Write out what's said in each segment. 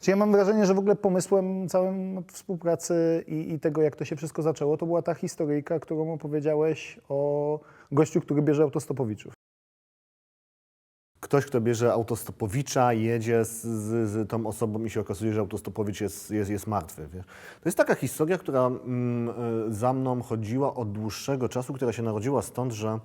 Czyli ja mam wrażenie, że w ogóle pomysłem całym współpracy i, i tego, jak to się wszystko zaczęło, to była ta historyjka, którą opowiedziałeś o gościu, który bierze autostopowiczów. Ktoś, kto bierze autostopowicza, jedzie z, z, z tą osobą i się okazuje, że autostopowicz jest, jest, jest martwy. Wiesz? To jest taka historia, która mm, y, za mną chodziła od dłuższego czasu, która się narodziła stąd, że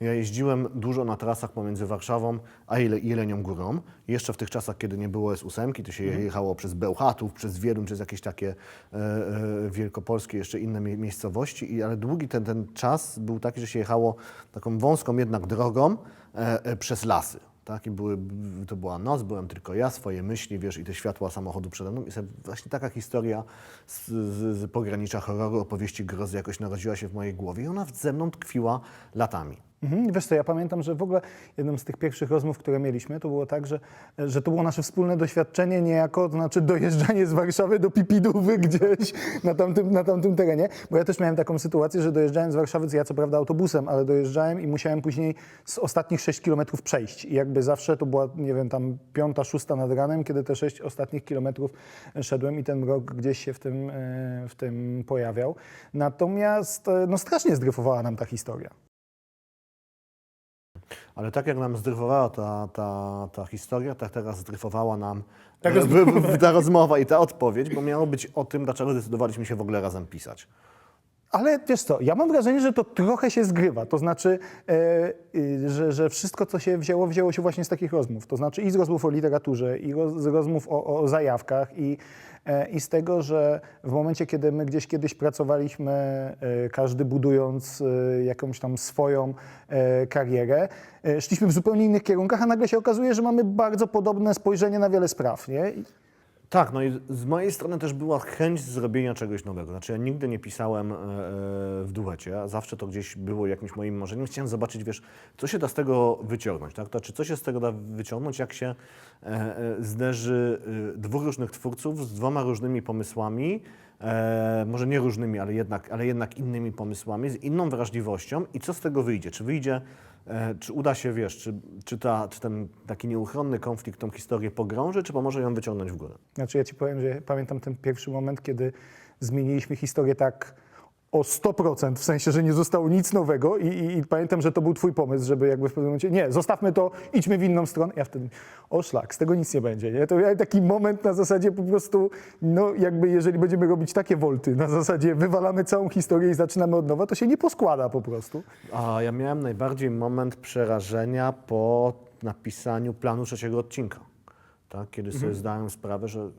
ja jeździłem dużo na trasach pomiędzy Warszawą a Jele, Jelenią Górą. Jeszcze w tych czasach, kiedy nie było S8, to się jechało przez Bełchatów, przez Wieluń, przez jakieś takie e, e, wielkopolskie, jeszcze inne mie- miejscowości. I, ale długi ten, ten czas był taki, że się jechało taką wąską jednak drogą e, e, przez lasy. Tak, i były, to była noc, byłem tylko ja, swoje myśli, wiesz, i te światła samochodu przede mną. I sobie właśnie taka historia z, z, z pogranicza horroru, opowieści grozy jakoś narodziła się w mojej głowie i ona ze mną tkwiła latami. Mhm. Wiesz co, ja pamiętam, że w ogóle jedną z tych pierwszych rozmów, które mieliśmy, to było tak, że, że to było nasze wspólne doświadczenie niejako, to znaczy dojeżdżanie z Warszawy do Pipidówy gdzieś na tamtym, na tamtym terenie, bo ja też miałem taką sytuację, że dojeżdżałem z Warszawy, ja co prawda autobusem, ale dojeżdżałem i musiałem później z ostatnich 6 kilometrów przejść i jakby zawsze to była, nie wiem, tam piąta, szósta nad ranem, kiedy te 6 ostatnich kilometrów szedłem i ten mrok gdzieś się w tym, e, w tym pojawiał. Natomiast e, no strasznie zdryfowała nam ta historia. Ale tak jak nam zdryfowała ta, ta, ta historia, tak teraz zdryfowała nam Tak e, w, w, ta rozmowa i ta odpowiedź, bo miało być o tym, dlaczego zdecydowaliśmy się w ogóle razem pisać. Ale wiesz co, ja mam wrażenie, że to trochę się zgrywa. To znaczy, e, y, że, że wszystko, co się wzięło, wzięło się właśnie z takich rozmów. To znaczy i z rozmów o literaturze, i roz, z rozmów o, o zajawkach, i, e, i z tego, że w momencie, kiedy my gdzieś kiedyś pracowaliśmy, e, każdy budując e, jakąś tam swoją e, karierę, e, szliśmy w zupełnie innych kierunkach, a nagle się okazuje, że mamy bardzo podobne spojrzenie na wiele spraw. Nie? Tak, no i z mojej strony też była chęć zrobienia czegoś nowego. Znaczy ja nigdy nie pisałem e, e, w duecie, zawsze to gdzieś było jakimś moim marzeniem. Chciałem zobaczyć, wiesz, co się da z tego wyciągnąć, tak? Znaczy, co się z tego da wyciągnąć, jak się e, zderzy dwóch różnych twórców z dwoma różnymi pomysłami, e, może nie różnymi, ale jednak, ale jednak innymi pomysłami, z inną wrażliwością i co z tego wyjdzie? Czy wyjdzie, e, czy uda się, wiesz, czy, czy, ta, czy ten taki nieuchronny konflikt tą historię pogrąży, czy pomoże ją wyciągnąć w górę? Znaczy ja ci powiem, że pamiętam ten pierwszy moment, kiedy zmieniliśmy historię tak o 100%, w sensie, że nie zostało nic nowego i, i, i pamiętam, że to był twój pomysł, żeby jakby w pewnym momencie, nie, zostawmy to, idźmy w inną stronę. Ja wtedy, o szlak, z tego nic nie będzie, nie? To miałem taki moment na zasadzie po prostu, no jakby jeżeli będziemy robić takie wolty, na zasadzie wywalamy całą historię i zaczynamy od nowa, to się nie poskłada po prostu. A ja miałem najbardziej moment przerażenia po napisaniu planu trzeciego odcinka. Tak? Kiedy sobie zdałem sprawę, że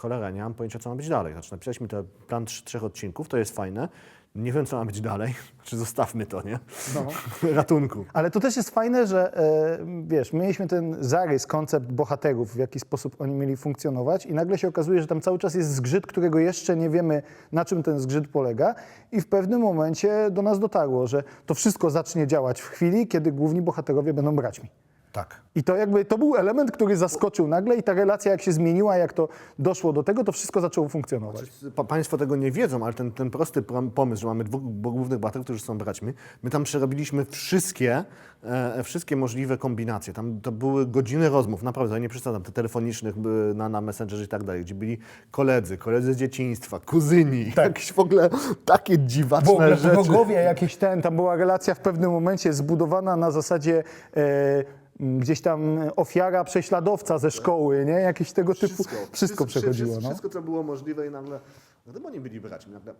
cholera, nie mam pojęcia, co ma być dalej. Znaczy, napisaliśmy ten plan trz- trzech odcinków, to jest fajne. Nie wiem, co ma być dalej. Czy zostawmy to, nie? No. Ratunku. Ale to też jest fajne, że e, wiesz, mieliśmy ten zarys, koncept bohaterów, w jaki sposób oni mieli funkcjonować i nagle się okazuje, że tam cały czas jest zgrzyt, którego jeszcze nie wiemy, na czym ten zgrzyt polega i w pewnym momencie do nas dotarło, że to wszystko zacznie działać w chwili, kiedy główni bohaterowie będą braćmi. Tak. I to jakby, to był element, który zaskoczył nagle i ta relacja jak się zmieniła, jak to doszło do tego, to wszystko zaczęło funkcjonować. Pa- Państwo tego nie wiedzą, ale ten, ten prosty prom- pomysł, że mamy dwóch bo- głównych bohaterów, którzy są braćmi, my tam przerobiliśmy wszystkie, e, wszystkie możliwe kombinacje. Tam to były godziny rozmów, naprawdę, ja nie przesadzam, te telefonicznych by- na, na Messengerze i tak dalej, gdzie byli koledzy, koledzy z dzieciństwa, kuzyni, jakieś w ogóle takie dziwaczne W ogóle rzeczy. wrogowie jakiś ten, tam była relacja w pewnym momencie zbudowana na zasadzie e, gdzieś tam ofiara prześladowca ze szkoły, nie? Jakieś tego typu. Wszystko, przechodziło, wszystko, no. wszystko, co było możliwe i nagle, no to oni byli braćmi, nagle,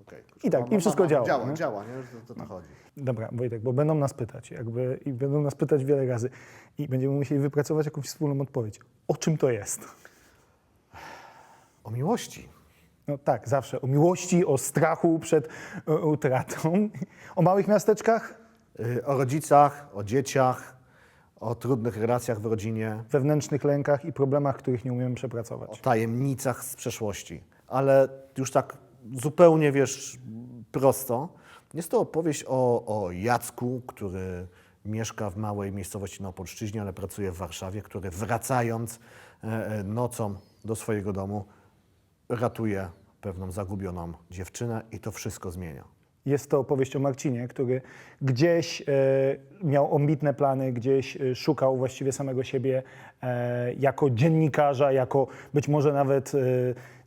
okej. I tak, i wszystko działa, Działa, nie? działa, nie? To, to, to chodzi. Dobra, Wojtek, bo będą nas pytać, jakby i będą nas pytać wiele razy i będziemy musieli wypracować jakąś wspólną odpowiedź. O czym to jest? O miłości. No tak, zawsze. O miłości, o strachu przed e, utratą. O małych miasteczkach, Y, O rodzicach, o dzieciach, o trudnych relacjach w rodzinie, wewnętrznych lękach i problemach, których nie umiemy o przepracować. tajemnicach z przeszłości. Ale już tak zupełnie, wiesz, prosto, jest to opowieść o, o Jacku, który mieszka w małej miejscowości na Opolszczyźnie, ale pracuje w Warszawie, który wracając e, e, nocą do swojego domu ratuje pewną zagubioną dziewczynę i to wszystko zmienia. Jest to opowieść o Marcinie, który gdzieś e, miał ambitne plany, gdzieś e, szukał właściwie samego siebie e, jako dziennikarza, jako być może nawet e,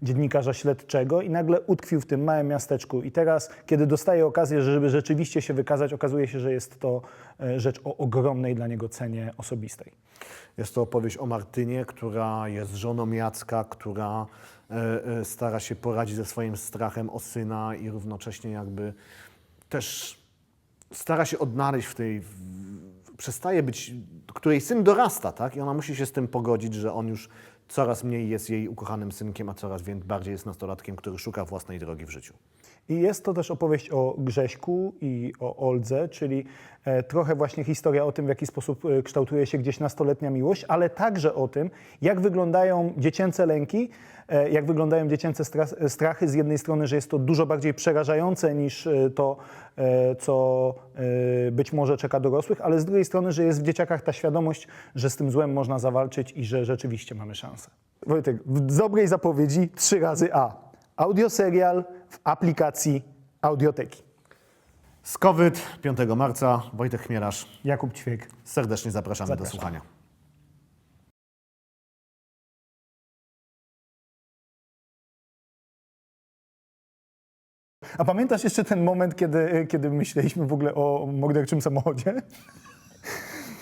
dziennikarza śledczego i nagle utkwił w tym małym miasteczku. I teraz, kiedy dostaje okazję, żeby rzeczywiście się wykazać, okazuje się, że jest to e, rzecz o ogromnej dla niego cenie osobistej. Jest to opowieść o Martynie, która jest żoną Jacka, która stara się poradzić ze swoim strachem o syna i równocześnie jakby też stara się odnaleźć w tej, w, przestaje być, której syn dorasta, tak? I ona musi się z tym pogodzić, że on już coraz mniej jest jej ukochanym synkiem, a coraz bardziej jest nastolatkiem, który szuka własnej drogi w życiu. I jest to też opowieść o Grześku i o Oldze, czyli e, trochę właśnie historia o tym, w jaki sposób e, kształtuje się gdzieś nastoletnia miłość, ale także o tym, jak wyglądają dziecięce lęki, e, jak wyglądają dziecięce stra- strachy. Z jednej strony, że jest to dużo bardziej przerażające niż to, co być może czeka dorosłych, ale z drugiej strony, że jest w dzieciakach ta świadomość, że z tym złem można zawalczyć i że rzeczywiście mamy szansę. Wojtek, w dobrej zapowiedzi trzy razy A. Audioserial w aplikacji Audioteki. Skowyt 5 marca, Wojtek Chmielarz. Jakub Ćwiek. Serdecznie zapraszamy do Zapraszam. słuchania. A pamiętasz jeszcze ten moment, kiedy, kiedy myśleliśmy w ogóle o morderczym samochodzie?